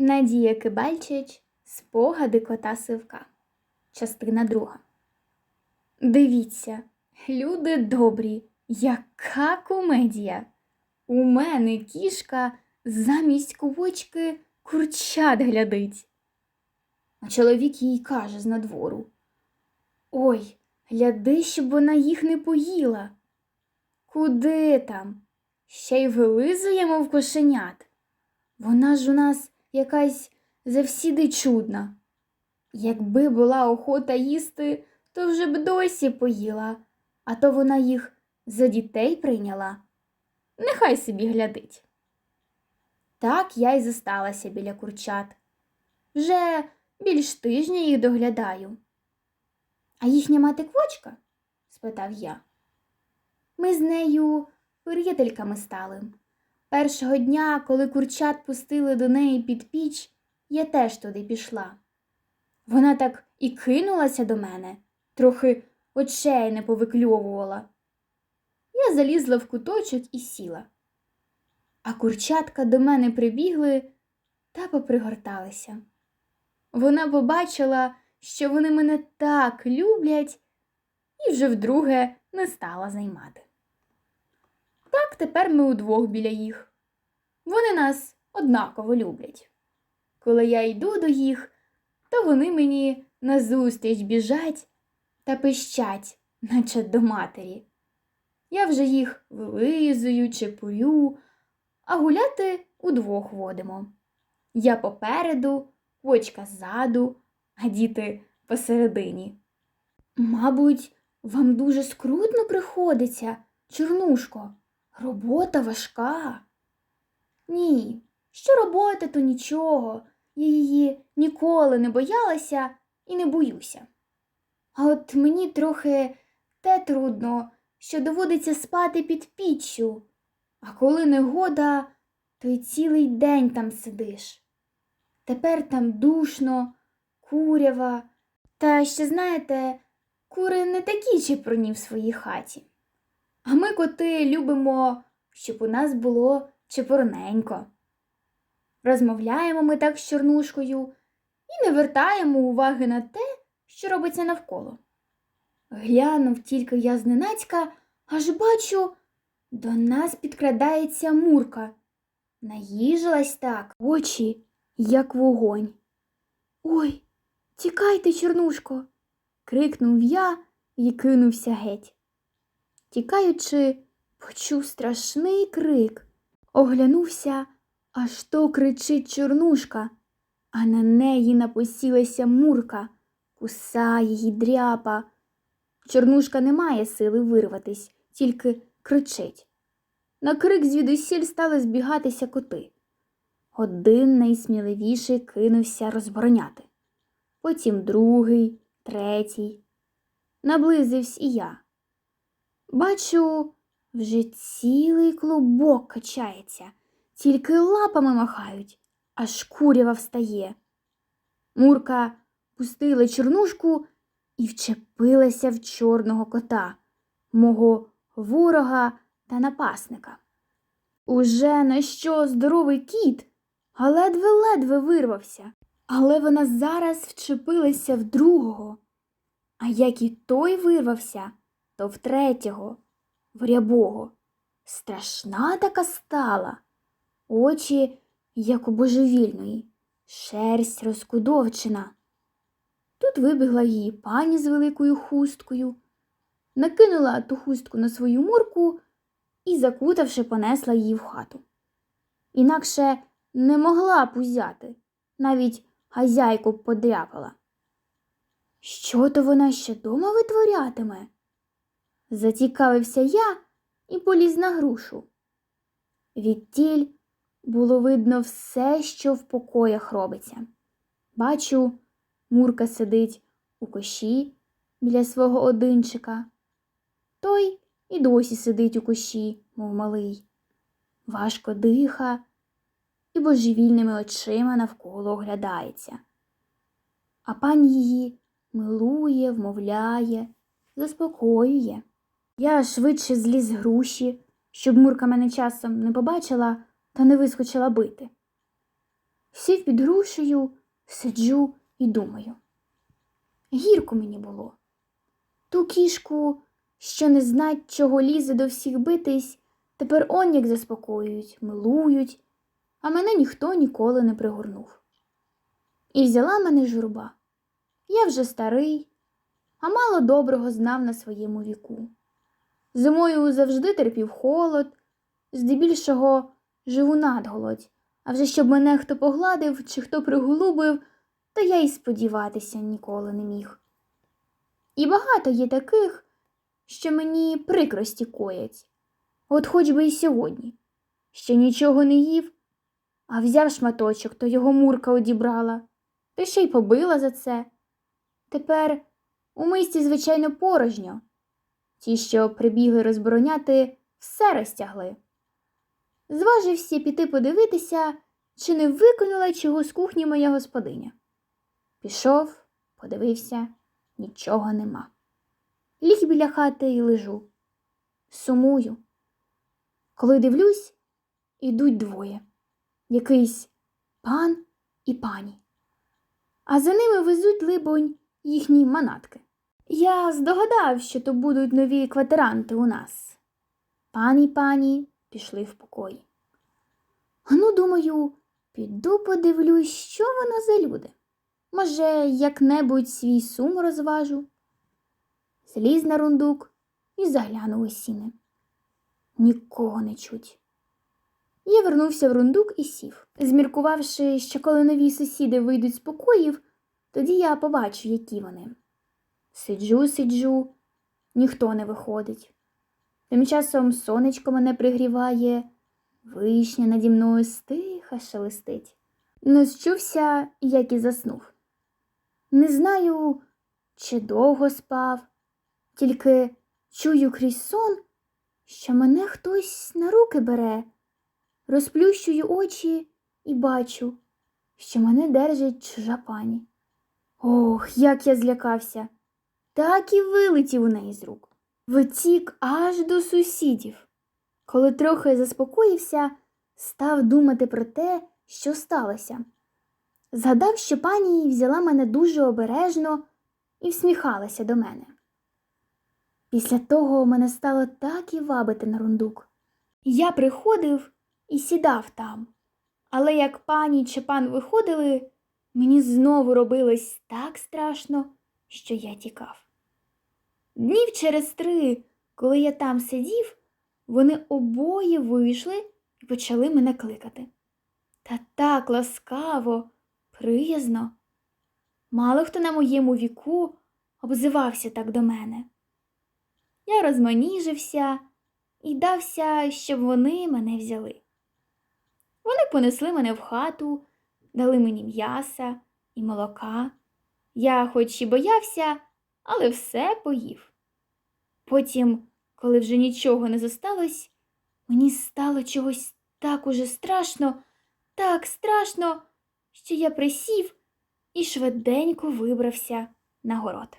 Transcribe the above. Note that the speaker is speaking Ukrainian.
Надія Кибальчич Спогади кота Сивка. Частина друга. Дивіться, люди добрі, яка комедія. У мене кішка замість квочки курчат глядить. А чоловік їй каже з надвору. Ой, гляди, щоб вона їх не поїла. Куди там? Ще й вилизує, мов кошенят. Вона ж у нас якась завсіди чудна. Якби була охота їсти, то вже б досі поїла, а то вона їх за дітей прийняла. Нехай собі глядить. Так я й зосталася біля курчат. Вже більш тижня їх доглядаю. А їхня мати квочка? спитав я. Ми з нею приятельками стали. Першого дня, коли курчат пустили до неї під піч, я теж туди пішла. Вона так і кинулася до мене, трохи очей не повикльовувала. Я залізла в куточок і сіла. А курчатка до мене прибігли та попригорталися. Вона побачила, що вони мене так люблять, і вже вдруге не стала займати. Так тепер ми удвох біля їх. Вони нас однаково люблять. Коли я йду до їх, то вони мені назустріч біжать та пищать, наче до матері. Я вже їх вилизую, чепурю, а гуляти удвох водимо. Я попереду, квочка ззаду, а діти посередині. Мабуть, вам дуже скрутно приходиться, Чорнушко. Робота важка. Ні, що робота, то нічого. Я її ніколи не боялася і не боюся. А от мені трохи те трудно, що доводиться спати під піччю, а коли негода, то й цілий день там сидиш. Тепер там душно, курява, та ще, знаєте, кури не такі чепурні в своїй хаті. А ми, коти, любимо, щоб у нас було чепурненько. Розмовляємо ми так з чорнушкою і не вертаємо уваги на те, що робиться навколо. Глянув тільки я зненацька, аж бачу, до нас підкрадається мурка. Наїжилась так, очі, як вогонь. Ой, тікайте, чорнушко. крикнув я і кинувся геть. Тікаючи, почув страшний крик. Оглянувся, аж то кричить чорнушка, а на неї напосілася мурка, кусає її дряпа. Чорнушка не має сили вирватись, тільки кричить. На крик звідусіль стали збігатися коти. Один найсміливіший кинувся розбороняти. Потім другий, третій. Наблизився і я. Бачу, вже цілий клубок качається, тільки лапами махають, аж курява встає. Мурка пустила чорнушку і вчепилася в чорного кота, мого ворога та напасника. Уже на що здоровий кіт, а ледве-ледве вирвався, але вона зараз вчепилася в другого. А як і той вирвався, то в третього, в рябого. Страшна така стала, очі, як у божевільної, шерсть розкудовчена. Тут вибігла її пані з великою хусткою, накинула ту хустку на свою мурку і, закутавши, понесла її в хату. Інакше не могла б узяти, навіть хазяйку подряпала. Що то вона ще дома витворятиме? Зацікавився я і поліз на грушу. Відтіль було видно все, що в покоях робиться. Бачу, Мурка сидить у коші біля свого одинчика. Той і досі сидить у коші, мов малий, важко диха і божевільними очима навколо оглядається. А пані її милує, вмовляє, заспокоює. Я швидше зліз груші, щоб Мурка мене часом не побачила та не вискочила бити. Сів під грушею, сиджу і думаю. Гірко мені було. Ту кішку, що не знать, чого лізе до всіх битись, тепер он як заспокоюють, милують, а мене ніхто ніколи не пригорнув. І взяла мене журба. Я вже старий, а мало доброго знав на своєму віку. Зимою завжди терпів холод, здебільшого живу надголодь, а вже щоб мене хто погладив чи хто приголубив, то я й сподіватися ніколи не міг. І багато є таких, що мені прикрості коять, от хоч би і сьогодні. Ще нічого не їв, а взяв шматочок, то його мурка одібрала, та ще й побила за це. Тепер у мисці, звичайно, порожньо. Ті, що прибігли розбороняти, все розтягли. Зважився піти подивитися, чи не виконала чого з кухні моя господиня. Пішов, подивився, нічого нема. Ліг біля хати і лежу. Сумую. Коли дивлюсь, ідуть двоє якийсь пан і пані. А за ними везуть, либонь, їхні манатки. Я здогадав, що то будуть нові квартиранти у нас. Пан і пані пішли в покої. Ну, думаю, піду подивлюсь, що воно за люди. Може, як-небудь свій сум розважу. Зліз на рундук і заглянув у сіни. Нікого не чуть. Я вернувся в рундук і сів, зміркувавши, що коли нові сусіди вийдуть з покоїв, тоді я побачу, які вони. Сиджу, сиджу, ніхто не виходить. Тим часом сонечко мене пригріває, вишня наді мною стиха шелестить. Не зчувся, як і заснув. Не знаю, чи довго спав, тільки чую крізь сон, що мене хтось на руки бере, розплющую очі і бачу, що мене держить чужа пані. Ох, як я злякався, так і вилетів у неї з рук. Витік аж до сусідів. Коли трохи заспокоївся, став думати про те, що сталося. Згадав, що пані взяла мене дуже обережно і всміхалася до мене. Після того мене стало так і вабити на рундук. Я приходив і сідав там, але як пані чи пан виходили, мені знову робилось так страшно, що я тікав. Днів через три, коли я там сидів, вони обоє вийшли і почали мене кликати. Та так ласкаво, приязно. Мало хто на моєму віку обзивався так до мене. Я розманіжився і дався, щоб вони мене взяли. Вони понесли мене в хату, дали мені м'яса і молока. Я хоч і боявся, але все поїв. Потім, коли вже нічого не зосталось, мені стало чогось так уже страшно, так страшно, що я присів і швиденько вибрався на город.